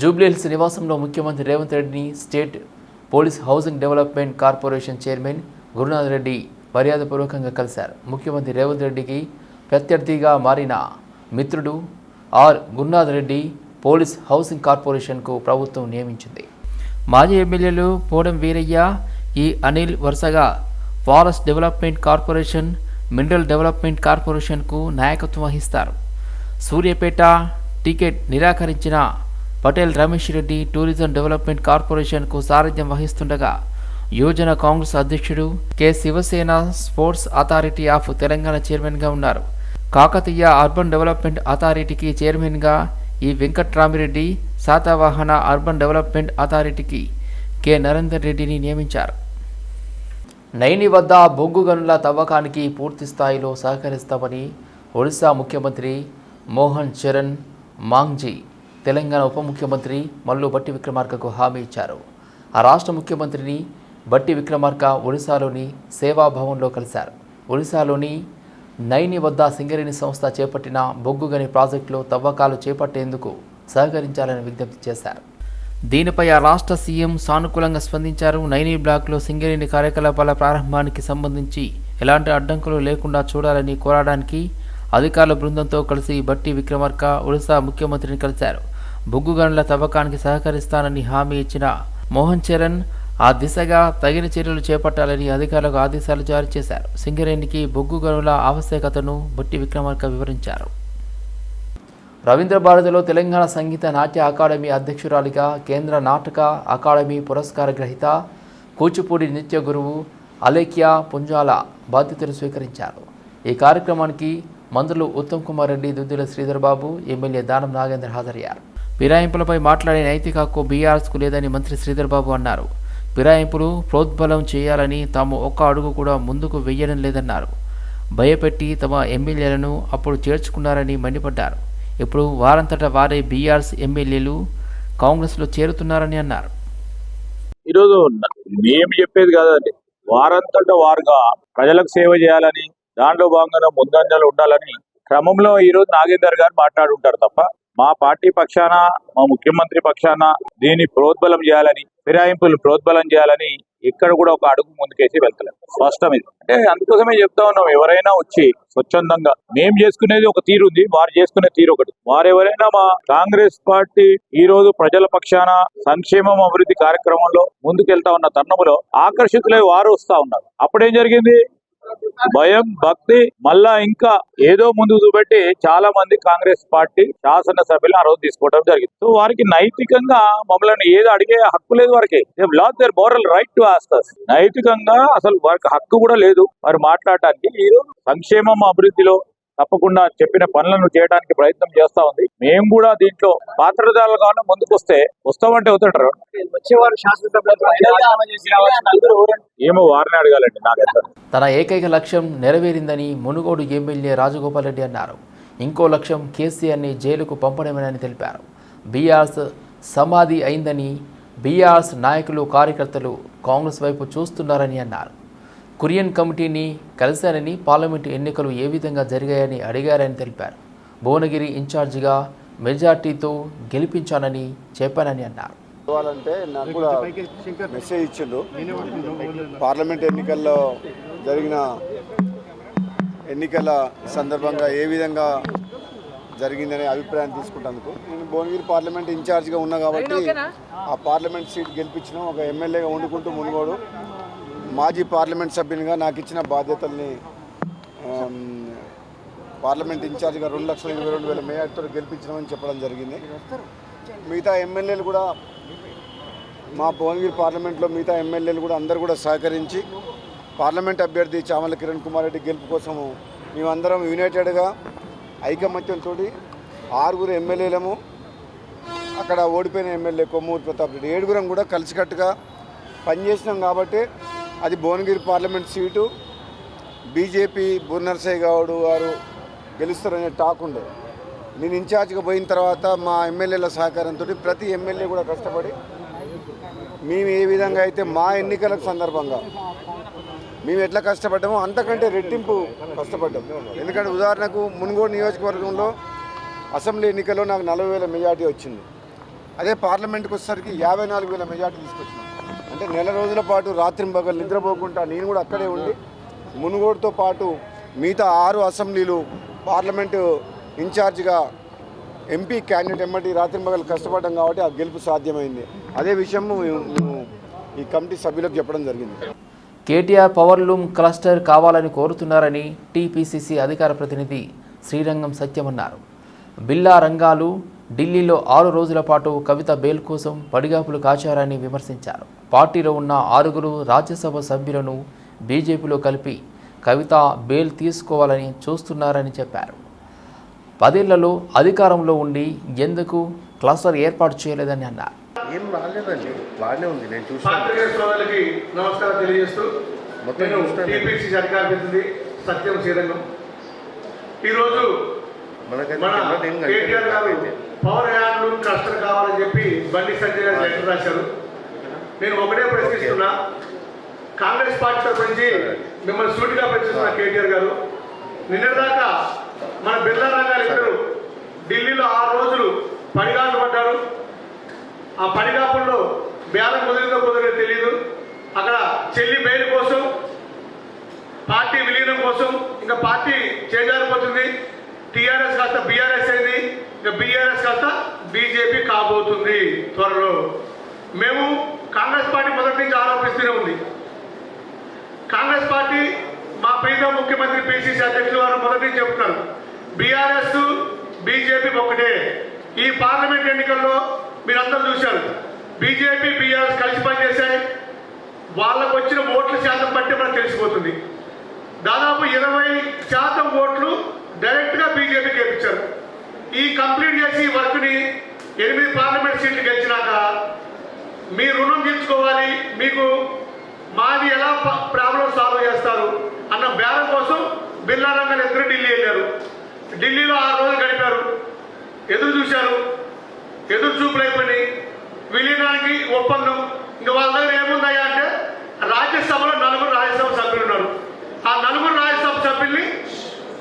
జూబ్లీహిల్స్ నివాసంలో ముఖ్యమంత్రి రేవంత్ రెడ్డిని state police housing development corporation chairman Gurunath Reddy మర్యాదపూర్వకంగా కలిశారు. ముఖ్యమంత్రి రేవంత్ రెడ్డికి ప్రత్యర్థిగా మారిన మిత్రుడు R Gurunath Reddy police housing కార్పొరేషన్కు ప్రభుత్వం నియమించింది. మాజీ ఎమ్మెల్యేలు పోడం వీరయ్య ఈ అనిల్ వరుసగా forest development corporation mineral development కార్పొరేషన్కు నాయకత్వం వహిస్తారు. సూర్యాపేట టికెట్ నిరాకరించిన పటేల్ రమేష్ రెడ్డి టూరిజం డెవలప్మెంట్ కార్పొరేషన్కు సారథ్యం వహిస్తుండగా యువజన కాంగ్రెస్ అధ్యక్షుడు K. Shivasena sports authority of Telangana చైర్మన్గా ఉన్నారు. కాకతీయ అర్బన్ డెవలప్మెంట్ అథారిటీకి చైర్మన్గా ఈ వెంకట్రామిరెడ్డి శాతవాహన అర్బన్ డెవలప్మెంట్ అథారిటీకి కె. నరేందర్ రెడ్డిని నియమించారు. నైని వద్ద బొగ్గు గనుల తవ్వకానికి పూర్తి స్థాయిలో సహకరిస్తామని ఒడిశా ముఖ్యమంత్రి మోహన్ చరణ్ మాంగ్జీ తెలంగాణ ఉప ముఖ్యమంత్రి మల్లు బట్టి విక్రమార్కకు హామీ ఇచ్చారు. ఆ రాష్ట్ర ముఖ్యమంత్రిని బట్టి విక్రమార్క ఒడిశాలోని సేవాభవన్లో కలిశారు. ఒడిశాలోని నైని వద్ద సింగరేణి సంస్థ చేపట్టిన బొగ్గుగని ప్రాజెక్టులో తవ్వకాలు చేపట్టేందుకు సహకరించాలని విజ్ఞప్తి చేశారు. దీనిపై ఆ రాష్ట్ర సీఎం సానుకూలంగా స్పందించారు. నైని బ్లాక్లో సింగరేణి కార్యకలాపాల ప్రారంభానికి సంబంధించి ఎలాంటి అడ్డంకులు లేకుండా చూడాలని కోరడానికి అధికారుల బృందంతో కలిసి బట్టి విక్రమార్క ఒడిశా ముఖ్యమంత్రిని కలిశారు. బొగ్గు గనుల తవ్వకానికి సహకరిస్తానని హామీ ఇచ్చిన మోహన్ చరణ్ ఆ దిశగా తగిన చర్యలు చేపట్టాలని అధికారులకు ఆదేశాలు జారీ చేశారు. సింగరేణికి బొగ్గు గనుల ఆవశ్యకతను బట్టి విక్రమార్క వివరించారు. రవీంద్ర భారతిలో తెలంగాణ సంగీత నాట్య అకాడమీ అధ్యక్షురాలిగా కేంద్ర నాటక అకాడమీ పురస్కార గ్రహీత కూచిపూడి నృత్య గురువు అలేఖ్య పుంజాల బాధ్యతలు స్వీకరించారు. ఈ కార్యక్రమానికి మంత్రులు ఉత్తమ్ కుమార్ రెడ్డి దుద్దుల శ్రీధర్ బాబు ఎమ్మెల్యే దానం నాగేందర్ హాజరయ్యారు. ఫిరాయింపులపై మాట్లాడే నైతిక హక్కు బీఆర్ఎస్కు లేదని మంత్రి శ్రీధర్ బాబు అన్నారు. ఫిరాయింపులు ప్రోద్బలం చేయాలని తాము ఒక్క అడుగు కూడా ముందుకు వెయ్యడం లేదన్నారు. భయపెట్టి తమ ఎమ్మెల్యేలను అప్పుడు చేర్చుకున్నారని మండిపడ్డారు. ఇప్పుడు వారంతట వారే బీఆర్ఎస్ ఎమ్మెల్యేలు కాంగ్రెస్లో చేరుతున్నారని అన్నారు. ఈరోజు నేను చెప్పేది కాదండి. వారంతట వారుగా ప్రజలకు సేవ చేయాలని దాంట్లో భాగంగా ముందంజలు ఉండాలని క్రమంలో ఈరోజు నాగేందర్ గారు మాట్లాడుంటారు తప్ప మా పార్టీ పక్షాన మా ముఖ్యమంత్రి పక్షాన దీన్ని ప్రోద్బలం చేయాలని ఫిరాయింపులు ప్రోద్బలం చేయాలని ఇక్కడ కూడా ఒక అడుగు ముందుకేసి వెళ్తలేదు. స్పష్టం ఇది అంటే అందుకోసమే చెప్తా ఉన్నాం ఎవరైనా వచ్చి స్వచ్ఛందంగా మేము చేసుకునేది ఒక తీరు ఉంది వారు చేసుకునే తీరు ఒకటి. వారెవరైనా మా కాంగ్రెస్ పార్టీ ఈ రోజు ప్రజల పక్షాన సంక్షేమం అభివృద్ధి కార్యక్రమంలో ముందుకెళ్తా ఉన్న తరుణంలో ఆకర్షితులై వారు వస్తా ఉన్నారు. అప్పుడేం జరిగింది? భయం భక్తి మళ్ళా ఇంకా ఏదో ముందు చూపెట్టి చాలా మంది కాంగ్రెస్ పార్టీ శాసనసభ్యులు ఆ రోజు తీసుకోవడం జరిగింది. సో వారికి నైతికంగా మమ్మల్ని ఏదో అడిగే హక్కు లేదు వారికి. Lost their moral right to ask us నైతికంగా అసలు వారికి హక్కు కూడా లేదు. వారు మాట్లాడటానికి ఈ రోజు సంక్షేమం అభివృద్ధిలో తప్పకుండా చెప్పిన పనులను చేయడానికి ప్రయత్నం చేస్తా ఉంది. మేము కూడా దీంట్లో పాత్రదారులు కావాలని ముందుకు వస్తే వస్తామంటే అవుతుంటారు? ఏమో వారిని అడగాలండి నాకైతే. తన ఏకైక లక్ష్యం నెరవేరిందని మునుగోడు ఎమ్మెల్యే రాజగోపాల్ రెడ్డి అన్నారు. ఇంకో లక్ష్యం కేసీఆర్ని జైలుకు పంపడమేనని తెలిపారు. బీఆర్ఎస్ సమాధి అయిందని బీఆర్ఎస్ నాయకులు కార్యకర్తలు కాంగ్రెస్ వైపు చూస్తున్నారని అన్నారు. కురియన్ కమిటీని కలిశానని పార్లమెంటు ఎన్నికలు ఏ విధంగా జరిగాయని అడిగారని తెలిపారు. భువనగిరి ఇన్ఛార్జిగా మెజార్టీతో గెలిపించానని చెప్పానని అన్నారు. కావాలంటే నాకు కూడా మెసేజ్ ఇచ్చిండు. పార్లమెంట్ ఎన్నికల్లో జరిగిన ఎన్నికల సందర్భంగా ఏ విధంగా జరిగిందనే అభిప్రాయం తీసుకుంటాను నేను భువనగిరి పార్లమెంట్ ఇన్ఛార్జ్గా ఉన్నా కాబట్టి ఆ పార్లమెంట్ సీట్ గెలిపించిన. ఒక ఎమ్మెల్యేగా వండుకుంటూ మునుగోడు. మాజీ పార్లమెంట్ సభ్యునిగా నాకు ఇచ్చిన బాధ్యతల్ని పార్లమెంట్ ఇన్ఛార్జ్గా రెండు లక్షల ఇరవై రెండు వేల మేయర్తో గెలిపించడం చెప్పడం జరిగింది. మిగతా ఎమ్మెల్యేలు కూడా మా భువనగిరి పార్లమెంట్లో మిగతా ఎమ్మెల్యేలు కూడా అందరూ కూడా సహకరించి పార్లమెంట్ అభ్యర్థి చామల కిరణ్ కుమార్ రెడ్డి గెలుపు కోసము మేమందరం యునైటెడ్గా ఐకమత్యంతో ఆరుగురు ఎమ్మెల్యేలము అక్కడ ఓడిపోయిన ఎమ్మెల్యే కొమ్మూరు ప్రతాప్ రెడ్డి ఏడుగురం కూడా కలిసికట్టుగా పనిచేసినాం కాబట్టి అది Bhuvanagiri parliament seat. BJP Boora Narsaiah Goud garu గెలుస్తారనే talk ఉండే. నేను ఇన్ఛార్జ్గా పోయిన తర్వాత మా ఎమ్మెల్యేల సహకారంతో ప్రతి ఎమ్మెల్యే కూడా కష్టపడి మేము ఏ విధంగా అయితే మా ఎన్నికల సందర్భంగా మేము ఎట్లా కష్టపడ్డామో అంతకంటే రెట్టింపు కష్టపడ్డాం. ఎందుకంటే ఉదాహరణకు మునుగోడు నియోజకవర్గంలో అసెంబ్లీ ఎన్నికల్లో నాకు నలభై వేల మెజార్టీ వచ్చింది. అదే పార్లమెంట్కి వచ్చేసరికి యాభై నాలుగు వేల మెజార్టీ తీసుకొచ్చినాం. అంటే నెల రోజుల పాటు రాత్రి బగలు నిద్రపోకుండా నేను కూడా అక్కడే ఉండి మునుగోడుతో పాటు మిగతా ఆరు అసెంబ్లీలు పార్లమెంటు ఇన్ఛార్జిగా ఎంపీ క్యాండిడేట్ ఎమ్మటి రాత్రింబగలు కష్టపడడం కాబట్టి ఆ గెలుపు సాధ్యమైంది. అదే విషయం ఈ కమిటీ సభ్యులకు చెప్పడం జరిగింది. కేటీఆర్ పవర్ లూమ్ క్లస్టర్ కావాలని కోరుతున్నారని టీపీసీసీ అధికార ప్రతినిధి శ్రీరంగం సత్యం అన్నారు బిల్లా రంగాలు ఢిల్లీలో ఆరు రోజుల పాటు కవిత బెయిల్ కోసం పడిగాపులు కాచారని విమర్శించారు. పార్టీలో ఉన్న ఆరుగురు రాజ్యసభ సభ్యులను బీజేపీలో కలిపి కవిత బెయిల్ తీసుకోవాలని చూస్తున్నారని చెప్పారు. పదేళ్ళలో అధికారంలో ఉండి ఎందుకు క్లస్టర్ ఏర్పాటు చేయలేదని అన్నారు. ఏం రాలేదండి బాగానే ఉంది నేను చూసాను నమస్కారం తెలియజేస్తూ మొత్తం సత్యం శ్రీరంగం. ఈరోజు పవర్ హ్యాండ్ క్లస్టర్ కావాలని చెప్పి బండి సంజయ్ గారు లెటర్ రాశారు. నేను ఒకటే ప్రశ్నిస్తున్నా. కాంగ్రెస్ పార్టీ తరఫు నుంచి మిమ్మల్ని సూటిగా ప్రశ్నిస్తున్నా కేటీఆర్ గారు నిన్నటిదాకా మన బిర్లా రంగాలు ఇద్దరు ఢిల్లీలో ఆరు రోజులు పడిగాలు పడ్డారు. ఆ పడిగాపుల్లో బేరం కుదిరిందో కుదరదో తెలియదు అక్కడ చెల్లి బెయిల్ కోసం పార్టీ విలీనం కోసం ఇంకా పార్టీ చేజారిపోతుంది. టీఆర్ఎస్ కాస్త బీఆర్ఎస్ అయింది. ఇంకా బీఆర్ఎస్ కాస్త బీజేపీ కాబోతుంది త్వరలో. మేము కాంగ్రెస్ పార్టీ మొదటి నుంచి ఆరోపిస్తూనే ఉంది. కాంగ్రెస్ పార్టీ మా ప్రీత ముఖ్యమంత్రి పిసిసి అధ్యక్షులు వారు మొదటి నుంచి చెప్తున్నారు. బీఆర్ఎస్ బీజేపీ ఒకటే. ఈ పార్లమెంట్ ఎన్నికల్లో మీరందరూ చూశారు. బీజేపీ బీఆర్ఎస్ కలిసి పనిచేశాయి. వాళ్ళకు వచ్చిన ఓట్ల శాతం బట్టి మనకు తెలిసిపోతుంది. దాదాపు ఇరవై శాతం ఓట్లు డైరెక్ట్గా బీజేపీకి గెలిపించారు. ఈ కంప్లీట్ చేసి ఈ వర్క్ని ఎనిమిది పార్లమెంట్ సీట్లు గెలిచినాక మీ రుణం తీర్చుకోవాలి మీకు మాది ఎలా ప్రాబ్లం సాల్వ్ చేస్తారు అన్న బేరం కోసం బిర్లా రంగన్ ఇద్దరు ఢిల్లీ వెళ్ళారు. ఢిల్లీలో ఆరు రోజులు గడిపారు. ఎదురు చూశారు. ఎదురు చూపులు అయిపోయినాయి. విలీనానికి ఒప్పందం. ఇంకా వాళ్ళ దగ్గర ఏముందయ్యా అంటే రాజ్యసభలో నలుగురు రాజ్యసభ సభ్యులు ఉన్నారు. ఆ నలుగురు రాజ్యసభ సభ్యుల్ని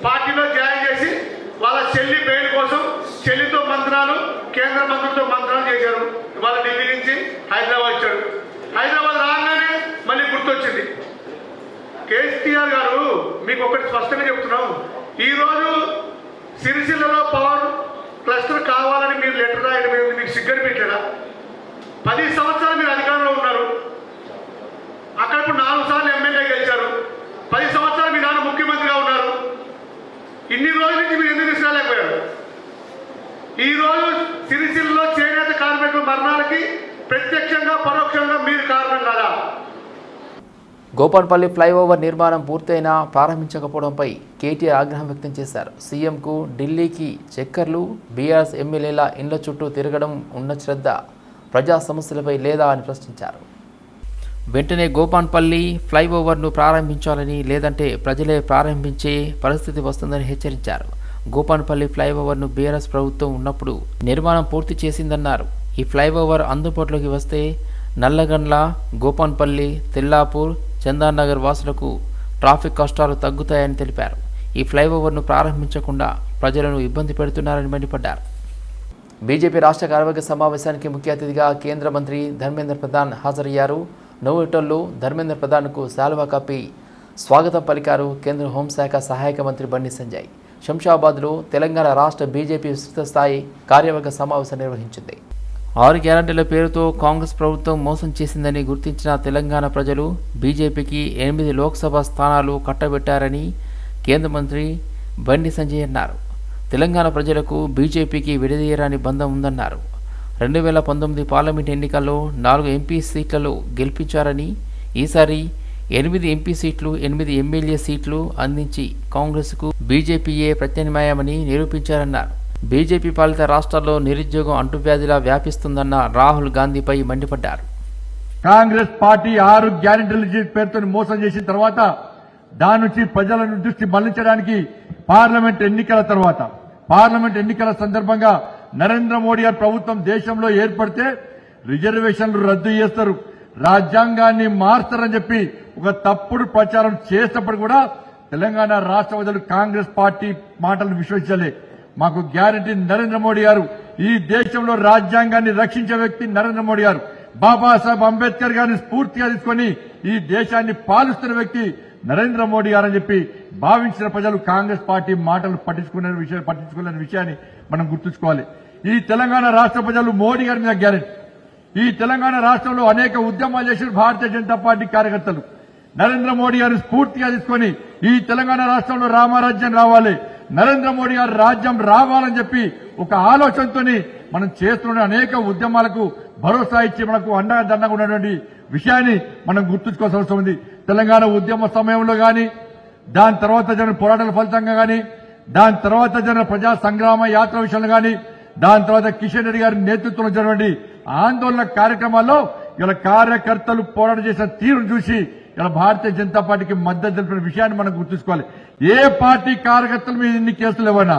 పార్టీలో జాయిన్ చేసి వాళ్ళ చెల్లి బెయిల్ కోసం చెల్లితో మంత్రాలు కేంద్ర మంత్రులతో మంత్రాలు చేశారు. వాళ్ళ ఢిల్లీ నుంచి హైదరాబాద్ వచ్చాడు. హైదరాబాద్ రాగానే మళ్ళీ గుర్తొచ్చింది. కేసీఆర్ గారు మీకు ఒకటి స్పష్టంగా చెప్తున్నాం. ఈరోజు సిరిసిల్లలో పవర్ క్లస్టర్ కావాలని మీరు లెటర్ రాయడం ఏమిటి? మీకు సిగ్గర పెట్టారా పది సంవత్సరాలు మీరు అధికారంలో ఉన్నారు. అక్కడ ఇప్పుడు నాలుగు సార్లు ఎమ్మెల్యే గెలిచారు. పది సంవత్సరాలు మీ నాన్న ముఖ్యమంత్రిగా ఉన్నారు ఇన్ని రోజుల నుంచి మీరు ఎందుకు తీసుకురాలేకపోయారు ఈరోజు రోజు సిరిసిల్లలో చేనేత కార్మికుల మరణాలకి ప్రత్యక్షంగా పరోక్షంగా మీరు కారణం కదా? గోపాల్పల్లి ఫ్లైఓవర్ నిర్మాణం పూర్తయినా ప్రారంభించకపోవడంపై కేటీఆర్ ఆగ్రహం వ్యక్తం చేశారు. సీఎంకు ఢిల్లీకి చక్కర్లు బీఆర్ఎస్ ఎమ్మెల్యేల ఇండ్ల చుట్టూ తిరగడం ఉన్న శ్రద్ధ ప్రజా సమస్యలపై లేదా అని ప్రశ్నించారు. వెంటనే గోపాన్పల్లి ఫ్లైఓవర్ను ప్రారంభించాలని లేదంటే ప్రజలే ప్రారంభించే పరిస్థితి వస్తుందని హెచ్చరించారు. గోపాన్పల్లి ఫ్లైఓవర్ను బీఆర్ఎస్ ప్రభుత్వం ఉన్నప్పుడు నిర్మాణం పూర్తి చేసిందన్నారు. ఈ ఫ్లైఓవర్ అందుబాటులోకి వస్తే నల్లగండ్ల గోపాన్పల్లి తిల్లాపూర్ చందానగర్ వాసులకు ట్రాఫిక్ కష్టాలు తగ్గుతాయని తెలిపారు. ఈ ఫ్లైఓవర్ను ప్రారంభించకుండా ప్రజలను ఇబ్బంది పెడుతున్నారని మండిపడ్డారు. బీజేపీ రాష్ట్ర కార్యవర్గ సమావేశానికి ముఖ్య అతిథిగా కేంద్ర మంత్రి ధర్మేంద్ర ప్రధాన్ హాజరయ్యారు. నోవెటోల్లో ధర్మేంద్ర ప్రధాన్కు శాల్వా కప్పి స్వాగతం పలికారు కేంద్ర హోంశాఖ సహాయక మంత్రి బండి సంజయ్. శంషాబాద్లో తెలంగాణ రాష్ట్ర బీజేపీ విస్తృత స్థాయి కార్యవర్గ సమావేశం నిర్వహించింది. ఆరు గ్యారంటీల పేరుతో కాంగ్రెస్ ప్రభుత్వం మోసం చేసిందని గుర్తించిన తెలంగాణ ప్రజలు బీజేపీకి ఎనిమిది లోక్సభ స్థానాలు కట్టబెట్టారని కేంద్ర మంత్రి బండి సంజయ్ అన్నారు. తెలంగాణ ప్రజలకు బీజేపీకి విడదీయరాని బంధం ఉందన్నారు. రెండు వేల పంతొమ్మిది పార్లమెంట్ ఎన్నికల్లో నాలుగు ఎంపీ సీట్లలో గెలిపించారని ఈసారి ఎనిమిది ఎంపీ సీట్లు ఎనిమిది ఎమ్మెల్యే సీట్లు అందించి కాంగ్రెస్కు బీజేపీయే ప్రత్యామ్నాయమని నిరూపించారన్నారు. బీజేపీ పాలిత రాష్ట్రాల్లో నిరుద్యోగం అంటువ్యాధిలా వ్యాపిస్తుందన్న రాహుల్ గాంధీపై మండిపడ్డారు. కాంగ్రెస్ పార్టీ ఆరు గ్యారెంటీల పేరుతో మోసం చేసిన తర్వాత దాని నుంచి ప్రజల దృష్టి మళ్ళించడానికి పార్లమెంట్ ఎన్నికల తర్వాత పార్లమెంట్ ఎన్నికల సందర్భంగా నరేంద్ర మోడీ గారి ప్రభుత్వం దేశంలో ఏర్పడితే రిజర్వేషన్లు రద్దు చేస్తారు. రాజ్యాంగాన్ని మార్చారని చెప్పి ఒక తప్పుడు ప్రచారం చేసినప్పుడు కూడా తెలంగాణ రాష్ట్ర ప్రజలు కాంగ్రెస్ పార్టీ మాటలు విశ్వసించలే. మాకు గ్యారంటీ నరేంద్ర మోడీ గారు ఈ దేశంలో రాజ్యాంగాన్ని రక్షించే వ్యక్తి నరేంద్ర మోడీ గారు. బాబాసాహెబ్ అంబేద్కర్ గారిని స్ఫూర్తిగా తీసుకొని ఈ దేశాన్ని పాలిస్తున్న వ్యక్తి నరేంద్ర మోడీ గారని చెప్పి భావించిన ప్రజలు కాంగ్రెస్ పార్టీ మాటలు పట్టించుకునే విషయం పట్టించుకునే విషయాన్ని మనం గుర్తుంచుకోవాలి. ఈ తెలంగాణ రాష్ట్ర ప్రజలు మోడీ గారి మీద గ్యారెంటీ. ఈ తెలంగాణ రాష్ట్రంలో అనేక ఉద్యమాలు చేసిన భారతీయ జనతా పార్టీ కార్యకర్తలు. నరేంద్ర మోడీ గారిని స్ఫూర్తిగా తీసుకొని ఈ తెలంగాణ రాష్ట్రంలో రామరాజ్యం రావాలి నరేంద్ర మోడీ గారి రాజ్యం రావాలని చెప్పి ఒక ఆలోచనతోని మనం చేస్తున్న అనేక ఉద్యమాలకు భరోసా ఇచ్చి మనకు అండగా ఉన్నటువంటి విషయాన్ని మనం గుర్తుంచుకోవాల్సిన అవసరం ఉంది. తెలంగాణ ఉద్యమ సమయంలో గాని దాని తర్వాత జరిగిన పోరాటాల ఫలితంగా గాని దాని తర్వాత జరిగిన ప్రజా సంగ్రామ యాత్ర విషయంలో కానీ దాని తర్వాత కిషన్ రెడ్డి గారి నేతృత్వంలో జరిగినటువంటి ఆందోళన కార్యక్రమాల్లో ఇలా కార్యకర్తలు పోరాటం చేసిన తీరును చూసి ఇలా భారతీయ జనతా పార్టీకి మద్దతు తెలిపిన విషయాన్ని మనం గుర్తుంచుకోవాలి. ఏ పార్టీ కార్యకర్తల మీద ఇన్ని కేసులు ఇవ్వనా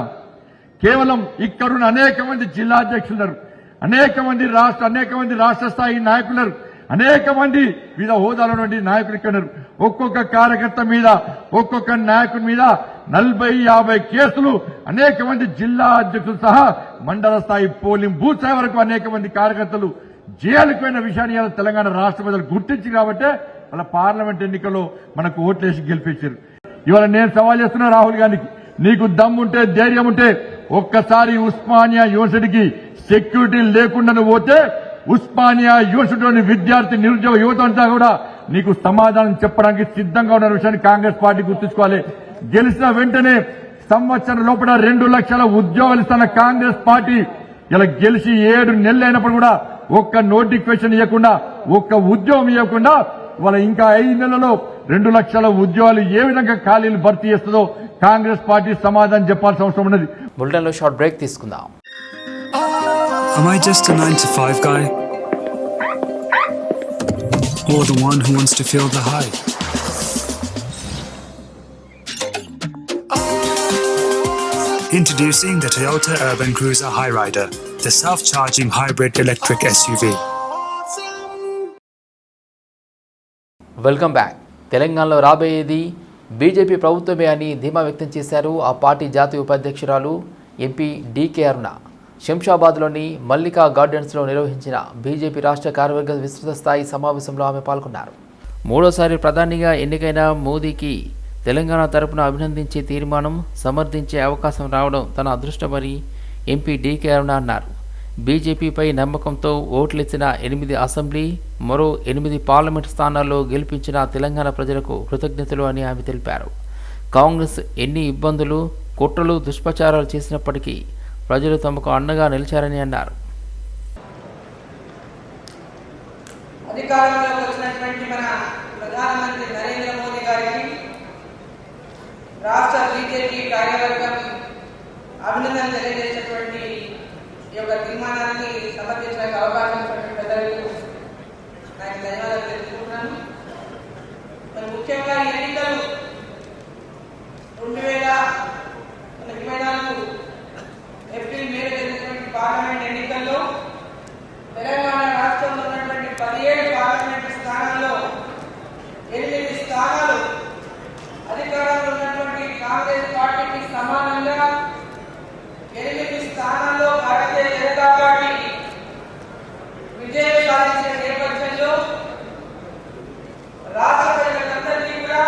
కేవలం ఇక్కడున్న అనేక మంది జిల్లా అధ్యక్షులున్నారు అనేక మంది రాష్ట్ర అనేక మంది రాష్ట్ర స్థాయి నాయకులున్నారు అనేక మంది వివిధ హోదాలో నుండి నాయకులు ఇక్కడ ఒక్కొక్క కార్యకర్త మీద ఒక్కొక్క నాయకుడి మీద నలభై యాభై కేసులు అనేక మంది జిల్లా అధ్యక్షులు సహా మండల స్థాయి పోలింగ్ బూత్ స్థాయి వరకు అనేక మంది కార్యకర్తలు జైలుకు పోయిన విషయాన్ని తెలంగాణ రాష్ట్ర ప్రజలు గుర్తించి కాబట్టి వాళ్ళ పార్లమెంట్ ఎన్నికల్లో మనకు ఓట్లేసి గెలిపించారు. ఇవాళ నేను సవాల్ చేస్తున్నా రాహుల్ గాంధీకి. నీకు దమ్ముంటే ధైర్యం ఉంటే ఒక్కసారి ఉస్మానియా యూనివర్సిటీకి సెక్యూరిటీ లేకుండా పోతే ఉస్మానియా యూనివర్సిటీలోని విద్యార్థి నిరుద్యోగ యువత అంతా కూడా నీకు సమాధానం చెప్పడానికి సిద్ధంగా ఉన్న విషయాన్ని కాంగ్రెస్ పార్టీ గుర్తుంచుకోవాలి. గెలిచిన వెంటనే సంవత్సరం లోపల రెండు లక్షల ఉద్యోగాలు ఇస్తున్న కాంగ్రెస్ పార్టీ ఇలా గెలిచి ఏడు నెలలు అయినప్పుడు కూడా ఒక్క నోటిఫికేషన్ ఇవ్వకుండా ఒక్క ఉద్యోగం ఇవ్వకుండా వాళ్ళ ఇంకా ఐదు నెలలలో రెండు లక్షల ఉద్యోగాలు ఏ విధంగా ఖాళీలు భర్తీ చేస్తుందో కాంగ్రెస్ పార్టీ సమాధానం చెప్పాల్సిన అవసరం ఉన్నది. బులెటిన్లో షార్ట్ బ్రేక్ తీసుకుందాం. Am I just a 9 to 5 guy? Or the one who wants to feel the high? Introducing the Toyota Urban Cruiser Highrider, the self charging hybrid electric SUV. Welcome back తెలంగాణలో రాబోయేది BJP ప్రభుత్వమే అని ధీమా వ్యక్తం చేశారు ఆ party జాతీయ ఉపాధ్యక్షురాలు ఎంపీ డీకే అరుణ శంషాబాద్లోని మల్లికా గార్డెన్స్లో నిర్వహించిన బీజేపీ రాష్ట్ర కార్యవర్గ విస్తృత స్థాయి సమావేశంలో ఆమె పాల్గొన్నారు. మూడోసారి ప్రధానిగా ఎన్నికైన మోదీకి తెలంగాణ తరపున అభినందించే తీర్మానం సమర్థించే అవకాశం రావడం తన అదృష్టమని ఎంపీ డీకే అరుణ అన్నారు. బీజేపీపై నమ్మకంతో ఓట్లిచ్చిన ఎనిమిది అసెంబ్లీ మరో ఎనిమిది పార్లమెంట్ స్థానాల్లో గెలిపించిన తెలంగాణ ప్రజలకు కృతజ్ఞతలు అని ఆమె తెలిపారు. కాంగ్రెస్ ఎన్ని ఇబ్బందులు కుట్రలు దుష్ప్రచారాలు చేసినప్పటికీ ప్రజలు తమకు అండగా నిలిచారని అన్నారు. అధికారంలోకి వచ్చినటువంటి మన ప్రధానమంత్రి నరేంద్ర మోదీ గారికి రాష్ట్ర బీజేపీ కార్యవర్గం అభినందన తెలియజేసినటువంటి ఈ యొక్క తీర్మానాన్ని సమర్పించడానికి అవకాశం ఇచ్చినటువంటి పెద్దలకు నాకు ధన్యవాదాలు తెలుసుకుంటున్నాను మరి ముఖ్యంగా ఎన్నికలు రెండు వేల ఇరవై నాలుగు ఏప్రిల్ మేలో జరిగినటువంటి పార్లమెంట్ ఎన్నికల్లో తెలంగాణ రాష్ట్రంలో ఉన్నటువంటి పదిహేడు పార్లమెంట్ స్థానాల్లో ఎనిమిది స్థానాలు అధికారంలో ఉన్నటువంటి కాంగ్రెస్ పార్టీకి సమానంగా ఎనిమిది స్థానాల్లో భారతీయ జనతా పార్టీ విజయం సాధించిన నేపథ్యంలో రాష్ట్ర ప్రజలందరికీ కూడా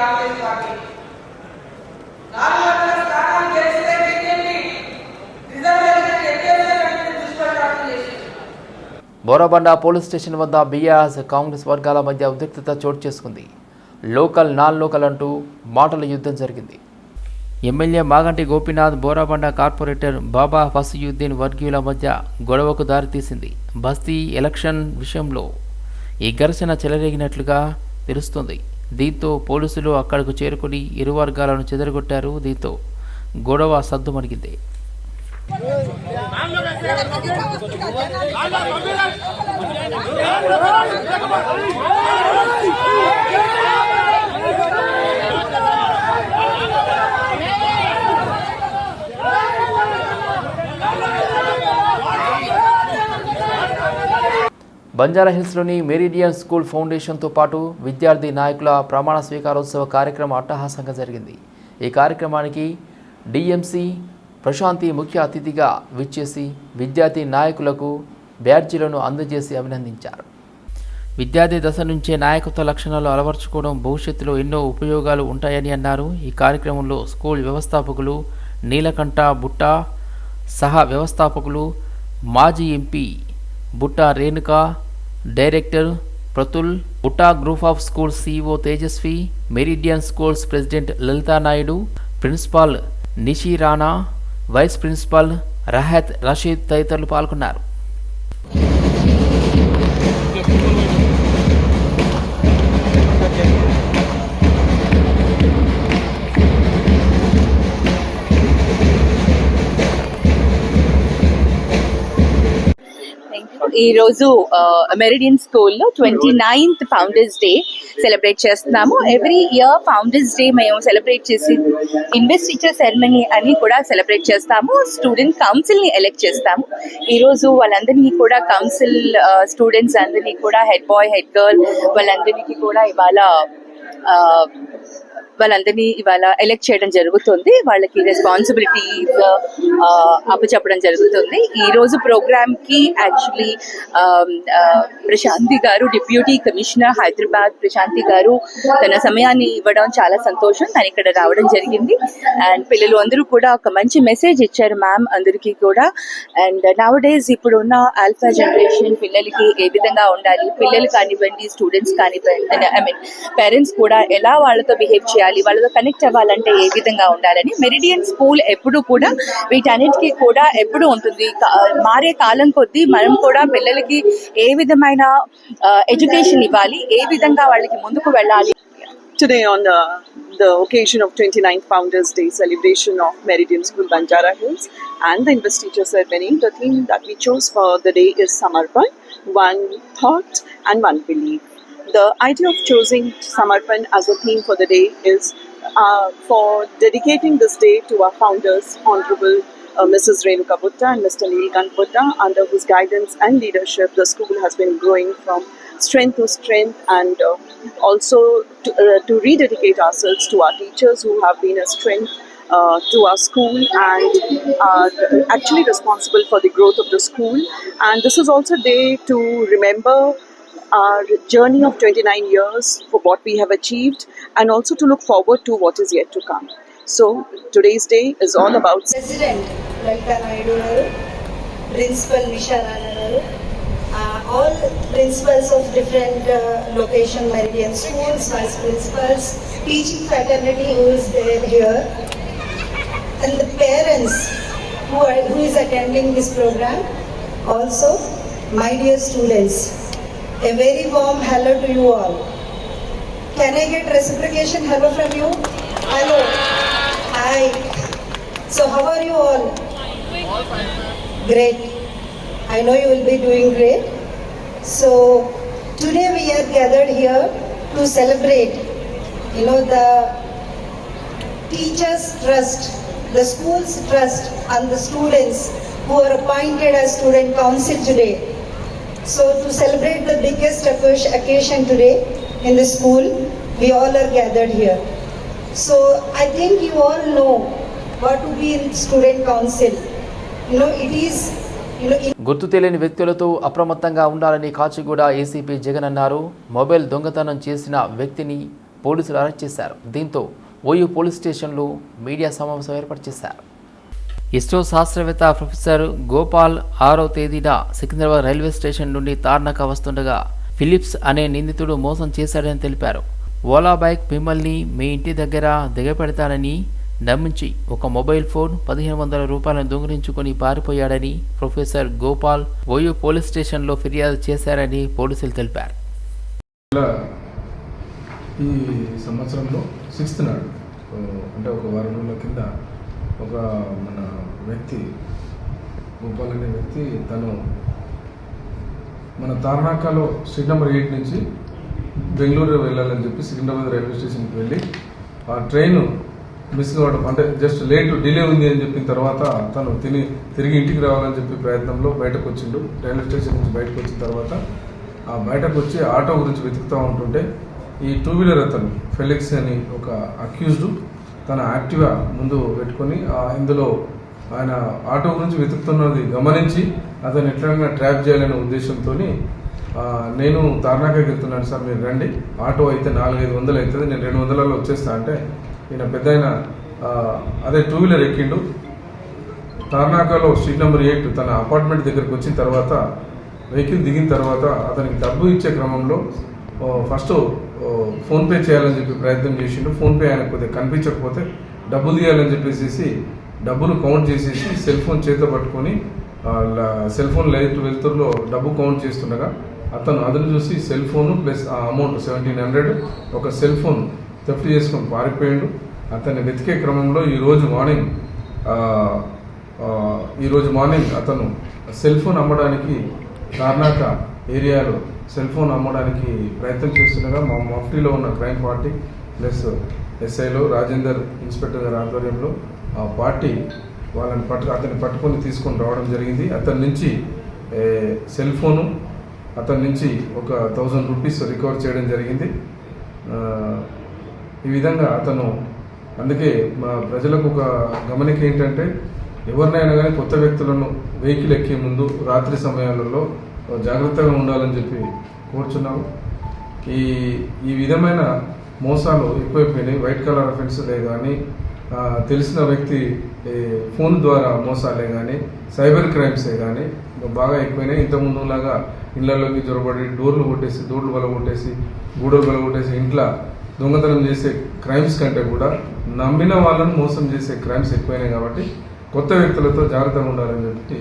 రాలేదు పార్టీ నాలుగు వందల స్థానాలు గెలిస్తే బోరబండ పోలీస్ స్టేషన్ వద్ద బీఆర్ఎస్ కాంగ్రెస్ వర్గాల మధ్య ఉద్రిక్తత చోటు చేసుకుంది. లోకల్ నాన్ లోకల్ అంటూ మాటల యుద్ధం జరిగింది. ఎమ్మెల్యే మాగంటి గోపీనాథ్ బోరాబండ కార్పొరేటర్ బాబా ఫసయుద్దీన్ వర్గీయుల మధ్య గొడవకు దారితీసింది. బస్తీ ఎలక్షన్ విషయంలో ఈ ఘర్షణ చెలరేగినట్లుగా తెలుస్తుంది. దీంతో పోలీసులు అక్కడకు చేరుకుని ఇరు వర్గాలను చెదరగొట్టారు దీంతో. గొడవ సద్దుమణిగింది బంజారాహిల్స్లోని మెరిడియన్ స్కూల్ ఫౌండేషన్తో పాటు విద్యార్థి నాయకుల ప్రమాణ స్వీకారోత్సవ కార్యక్రమం అట్టహాసంగా జరిగింది. ఈ కార్యక్రమానికి డిఎంసి ప్రశాంతి ముఖ్య అతిథిగా విచ్చేసి విద్యార్థి నాయకులకు బ్యాడ్జీలను అందజేసి అభినందించారు. విద్యార్థి దశ నుంచే నాయకత్వ లక్షణాలు అలవర్చుకోవడం భవిష్యత్తులో ఎన్నో ఉపయోగాలు ఉంటాయని అన్నారు. ఈ కార్యక్రమంలో స్కూల్ వ్యవస్థాపకులు నీలకంఠ బుట్ట సహా వ్యవస్థాపకులు మాజీ MP Butta Renuka director Pratul Utah group of schools CEO Tejaswi Meridian schools president Lalitha Naidu principal Nishi Rana vice principal Rahat Rasheed తదితరులు పాల్గొన్నారు. ఈ రోజు మెరిడియన్ స్కూల్లో twenty ninth founders day celebrate చేస్తున్నాము. ఎవ్రీ ఇయర్ ఫౌండర్స్ డే మేము సెలబ్రేట్ చేసి investiture ceremony అని కూడా సెలబ్రేట్ చేస్తాము. స్టూడెంట్ కౌన్సిల్ని ఎలెక్ట్ చేస్తాము. ఈ రోజు వాళ్ళందరినీ కూడా కౌన్సిల్ స్టూడెంట్స్ అందరినీ కూడా హెడ్ బాయ్ హెడ్ గర్ల్ వాళ్ళందరికీ కూడా ఇవాళ వాళ్ళందరినీ ఇవాళ ఎలెక్ట్ చేయడం జరుగుతుంది. వాళ్ళకి రెస్పాన్సిబిలిటీస్ అప్పచెప్పడం జరుగుతుంది. ఈ రోజు ప్రోగ్రామ్కి యాక్చువల్లీ ప్రశాంతి గారు డిప్యూటీ కమిషనర్ హైదరాబాద్ ప్రశాంతి గారు తన సమయాన్ని ఇవ్వడం చాలా సంతోషం. తను ఇక్కడ రావడం జరిగింది. అండ్ పిల్లలు అందరూ కూడా ఒక మంచి మెసేజ్ ఇచ్చారు మ్యామ్ అందరికీ కూడా. అండ్ నవ్ డేస్ ఇప్పుడున్న ఆల్ఫా జనరేషన్ పిల్లలకి ఏ విధంగా ఉండాలి? పిల్లలు కానివ్వండి స్టూడెంట్స్ కానివ్వండి ఐ మీన్ పేరెంట్స్ కూడా ఎలా వాళ్ళతో బిహేవ్ చేయాలి వాళ్ళతో కనెక్ట్ అవ్వాలంటే ఏ విధంగా ఉండాలని మెరిడియన్ స్కూల్ ఎప్పుడు కూడా వీటన్నిటికీ కూడా ఎప్పుడు ఉంటుంది మారే కాలం కొద్దీ మనం కూడా పిల్లలకి ఏ విధమైన ఎడ్యుకేషన్ ఇవ్వాలి ఏ విధంగా వాళ్ళకి ముందుకు వెళ్ళాలి Today, on the, the occasion of 29th Founders Day celebration of Meridian School Banjara Hills and the investiture ceremony, the theme that we chose for the day is Samarpan, one thought and one belief. The idea of choosing Samarpan as a theme for the day is uh, for dedicating this day to our founders, Honorable uh, Mrs. Renuka Butta and Mr. Neelkant Butta, under whose guidance and leadership, the school has been growing from strength to strength and uh, also to, uh, to rededicate ourselves to our teachers who have been a strength uh, to our school and are actually responsible for the growth of the school. And this is also a day to remember our journey of 29 years for what we have achieved and also to look forward to what is yet to come. So today's day is all about President Lalita Naidu Principal Nisharananaru, uh, all principals of different uh, location meridian schools, vice principals, teaching fraternity who is there here, and the parents who, are, who is attending this program, also my dear students a very warm hello to you all. Can i get reciprocation hello from you? Hello. Hi. So how are you all? Great. I know you will be doing great. So today we are gathered here to celebrate you know the teachers' trust, the school's trust, and the students who are appointed as student council today. So to celebrate the biggest occasion- today in the school, we all are gathered here. So I think you all know what to be in student council. You know, it is, గుర్తు తెలియని వ్యక్తులతో అప్రమత్తంగా ఉండాలని Kachiguda ACP Jagan అన్నారు mobile దొంగతనం చేసిన వ్యక్తిని పోలీసులు అరెస్ట్ చేశారు దీంతో ఓయూ పోలీస్ స్టేషన్లో మీడియా సమావేశం ఏర్పాటు చేశారు ఇస్రో శాస్త్రవేత్త ప్రొఫెసర్ గోపాల్ ఆరో తేదీన సికింద్రాబాద్ రైల్వే స్టేషన్ నుండి తార్నాక వస్తుండగా ఫిలిప్స్ అనే నిందితుడు మోసం చేశాడని తెలిపారు. ఓలా బైక్ మిమ్మల్ని మీ ఇంటి దగ్గర దిగపెడతానని నమ్మించి ఒక మొబైల్ ఫోన్ పదిహేను వందల రూపాయలను దొంగిలించుకొని పారిపోయాడని ప్రొఫెసర్ గోపాల్ ఓయూ పోలీస్ స్టేషన్లో ఫిర్యాదు చేశారని పోలీసులు తెలిపారు. ఈ సంవత్సరంలో సిక్స్త్ నాడు అంటే ఒక వారం రోజుల కింద ఒక మన వ్యక్తి గోపాల్ అనే వ్యక్తి తను మన తార్నాకాలో సీట్ నెంబర్ ఎయిట్ నుంచి బెంగళూరు వెళ్ళాలని చెప్పి సికింద్రాబాద్ రైల్వే స్టేషన్కి వెళ్ళి ఆ ట్రైన్ మిస్ కావడం అంటే జస్ట్ లేట్ డిలే ఉంది అని చెప్పిన తర్వాత తను తిని తిరిగి ఇంటికి రావాలని చెప్పి ప్రయత్నంలో బయటకు వచ్చిండు. రైల్వే స్టేషన్ నుంచి బయటకు వచ్చిన తర్వాత ఆ బయటకు వచ్చి ఆటో గురించి వెతుకుతూ ఉంటుంటే ఈ టూ వీలర్ అతను ఫెలిక్స్ అని ఒక అక్యూజ్డ్ తన యాక్టివా ముందు పెట్టుకొని ఇందులో ఆయన ఆటో గురించి వెతుకుతున్నది గమనించి అతను ఎట్లయినా ట్రాప్ చేయాలనే ఉద్దేశంతో నేను తార్నాకకి వెళ్తున్నాను సార్ మీరు రండి. ఆటో అయితే నాలుగైదు వందలు అవుతుంది నేను రెండు వందలలో వచ్చేస్తా అంటే ఈయన పెద్ద అదే టూ వీలర్ ఎక్కిండు. తార్నాకలో స్ట్రీట్ నెంబర్ ఎయిట్ తన అపార్ట్మెంట్ దగ్గరికి వచ్చిన తర్వాత వెహికల్ దిగిన తర్వాత అతనికి డబ్బు ఇచ్చే క్రమంలో ఫస్ట్ ఫోన్పే చేయాలని చెప్పి ప్రయత్నం చేసిండు. ఫోన్పే ఆయన కొద్దిగా కనిపించకపోతే డబ్బులు తీయాలని చెప్పేసి డబ్బులు కౌంట్ చేసేసి సెల్ ఫోన్ చేత పట్టుకొని సెల్ ఫోన్ లైట్ వెలుతురులో డబ్బు కౌంట్ చేస్తుండగా అతను అతను చూసి సెల్ ఫోన్ ప్లస్ ఆ అమౌంట్ సెవెంటీన్ హండ్రెడ్ ఒక సెల్ ఫోన్ థెఫ్ట్ చేసుకొని పారిపోయాడు. అతన్ని వెతికే క్రమంలో ఈరోజు మార్నింగ్ ఈరోజు మార్నింగ్ అతను సెల్ ఫోన్ అమ్మడానికి కర్ణాక ఏరియాలో సెల్ ఫోన్ అమ్మడానికి ప్రయత్నం చేస్తుండగా మా మఫ్టీలో ఉన్న క్రైమ్ పార్టీ ప్లస్ ఎస్ఐలో రాజేందర్ ఇన్స్పెక్టర్ గారి ఆధ్వర్యంలో ఆ పార్టీ వాళ్ళని పట్టు అతన్ని పట్టుకొని తీసుకొని రావడం జరిగింది. అతని నుంచి సెల్ ఫోను అతని నుంచి ఒక థౌజండ్ రూపీస్ రికవర్ చేయడం జరిగింది. ఈ విధంగా అతను అందుకే మా ప్రజలకు ఒక గమనిక ఏంటంటే ఎవరినైనా కానీ కొత్త వ్యక్తులను వెహికల్ ఎక్కే ముందు రాత్రి సమయాలలో జాగ్రత్తగా ఉండాలని చెప్పి కోరుచున్నాము. ఈ ఈ విధమైన మోసాలు ఎక్కువైపోయినాయి. వైట్ కలర్ అఫెన్స్లే కానీ తెలిసిన వ్యక్తి ఫోన్ ద్వారా మోసాలే కానీ సైబర్ క్రైమ్సే కానీ బాగా ఎక్కువైనాయి. ఇంతకుముందు లాగా ఇళ్ళలోకి జొరబడి డోర్లు కొట్టేసి డోర్లు బల కొట్టేసి గూడలు బల కొట్టేసి ఇంట్లో దొంగతనం చేసే క్రైమ్స్ కంటే కూడా నమ్మిన వాళ్ళను మోసం చేసే క్రైమ్స్ ఎక్కువైనాయి కాబట్టి కొత్త వ్యక్తులతో జాగ్రత్తగా ఉండాలని చెప్పి